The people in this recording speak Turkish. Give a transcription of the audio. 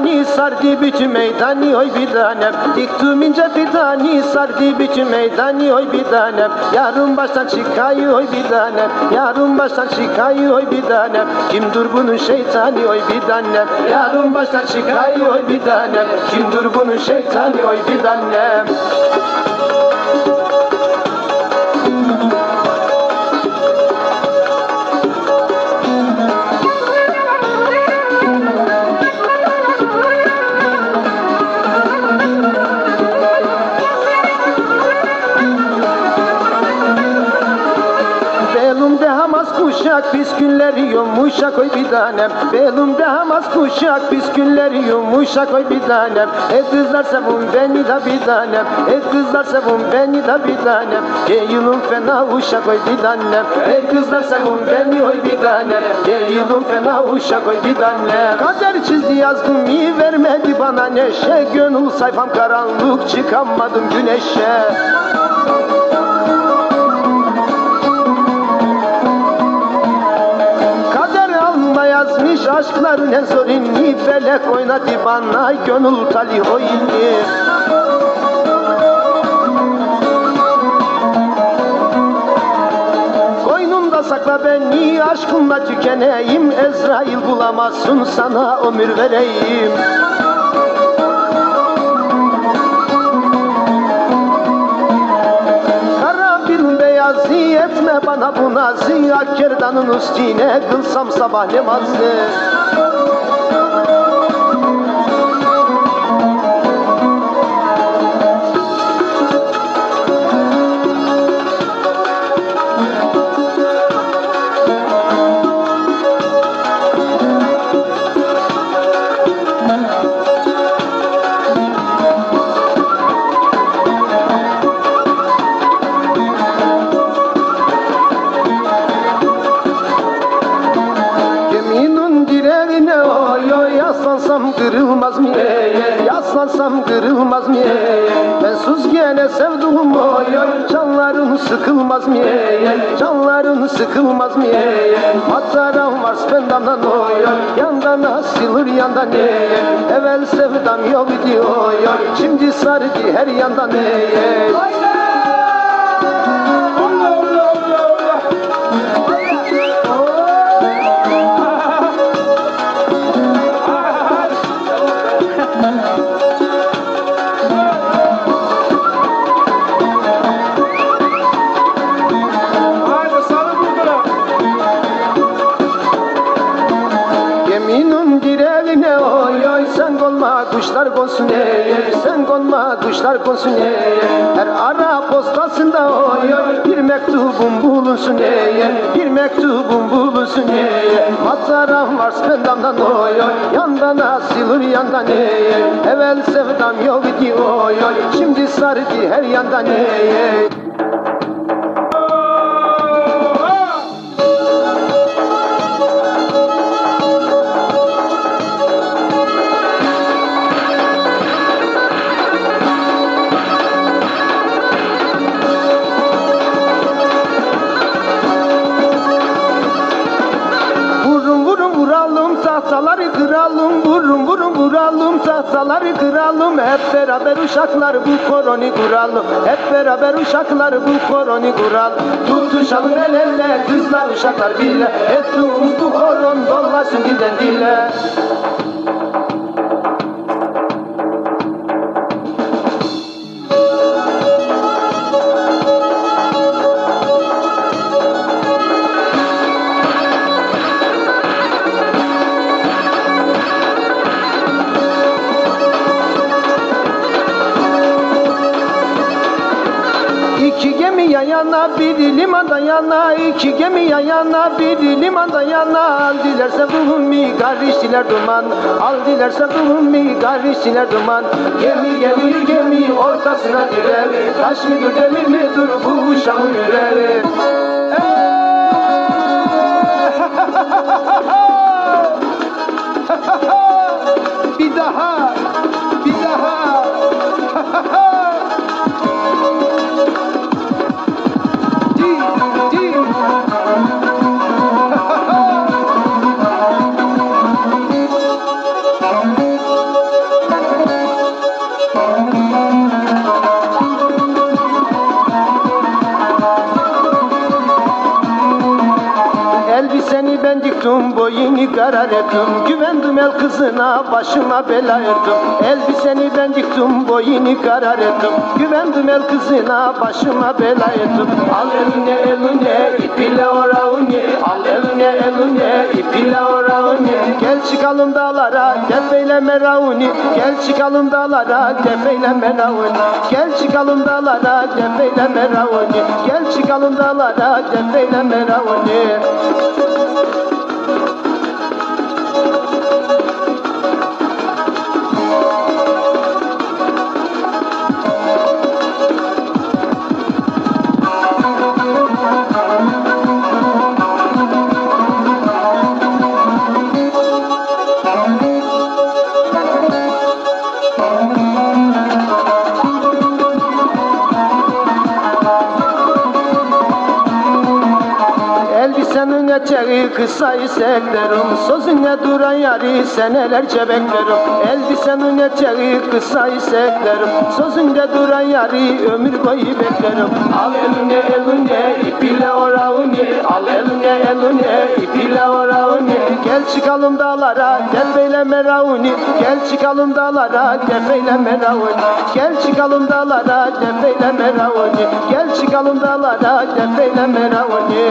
fidani sardı bütün meydanı oy bir tanem Diktim ince fidani sardı bütün meydanı oy bir tanem Yarın baştan çıkayı oy bir tanem Yarın baştan çıkayı oy bir tanem Kimdir bunun şeytanı oy bir tanem Yarın baştan çıkayı oy bir tanem Kimdir bunun şeytanı oy bir tanem kuşak pis günleri yumuşak oy bir tanem. Belumde hamaz kuşak pis günleri yumuşak oy bir tanem. Ey kızlar sevun beni de bir tanem. Ey kızlar sevun beni de bir tanem. Geyilum fena uşak oy bir tanem. Ey kızlar sevun beni oy bir tanem. Geyilum fena uşak oy bir tanem. Kader çizdi yazdım iyi vermedi bana neşe. Gönül sayfam karanlık çıkamadım güneşe aşkların en zorini Felek oynadı bana gönül tali oyunu Koynumda sakla beni aşkımla tükeneyim Ezrail bulamazsın sana ömür vereyim. Etme bana bu nazı Akkerdanın üstüne kılsam sabah namazı kırılmaz mı? Yaslansam kırılmaz mı? Ben sus gene sevduğum oy oy canların sıkılmaz mı? Canların sıkılmaz mı? Mataram var spendamdan oy oy yandan asılır yandan Evvel sevdam yok idi oy oy şimdi sardı her yandan Hadi konma kuşlar konsun ey her ara postasında oy bir mektubum bulunsun ey bir mektubum bulunsun ey mataram var spendamdan oy yandan asılır yandan ey evvel sevdam yok idi oy şimdi sardı her yandan ey tahtaları kıralım Hep beraber uşaklar bu koroni kuralım. Hep beraber uşaklar bu koroni kuralım. Tutuşalım el elle kızlar uşaklar bile Ettiğimiz bu koron dolmasın giden dile yana biri limanda yana iki gemi yan yana biri limanda yana. Al dilerse ruhum mi karıştiler duman. Al dilerse ruhum mi karıştiler duman. Gemi gemi gemi ortasına girer. Taş mıdır demir midir bu uşağın yüreği tuttum boyunu karar ettim. Güvendim el kızına başıma bela ettim Elbiseni ben diktim boyunu karar ettim. Güvendim el kızına başıma bela ettim Al eline eline ipiyle oravuni Al eline eline ipiyle oravuni Gel çıkalım dağlara tepeyle meravuni. Gel çıkalım dağlara tepeyle meravuni. Gel çıkalım dağlara tepeyle meravuni. Gel çıkalım dağlara tepeyle meravuni eteği kısa iseklerim Sözüne duran yari senelerce beklerim. Elbisenin eteği kısa iseklerim Sözünde duran yari ömür boyu beklerim. Al eline eline ipiyle oravuni Al eline eline ipiyle oravuni Gel çıkalım dağlara tepeyle meravuni. Gel çıkalım dağlara tepeyle meravuni. Gel çıkalım dağlara tepeyle meravuni. Gel çıkalım dağlara tepeyle meravuni